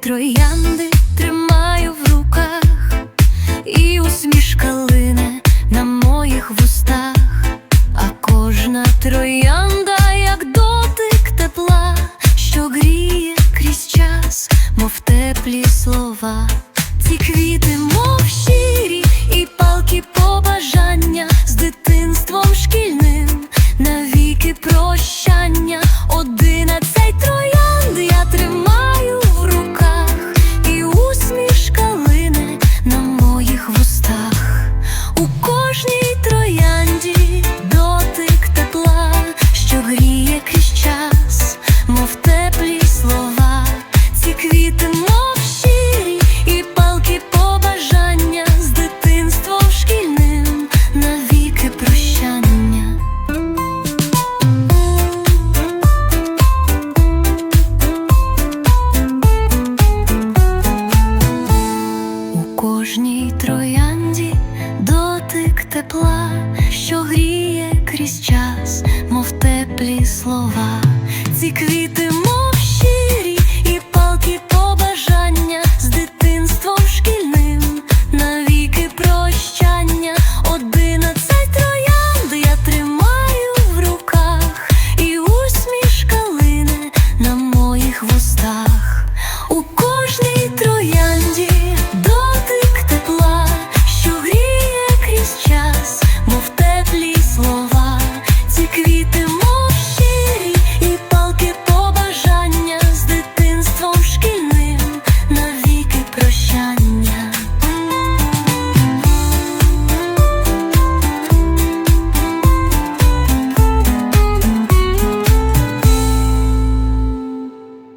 троянди тримаю в руках, і усмішка лине на моїх вустах, а кожна троянда, як дотик тепла, що гріє крізь час, мов теплі слова. Ці квіти, мов щирі, і палки побажання кожній троянді дотик тепла.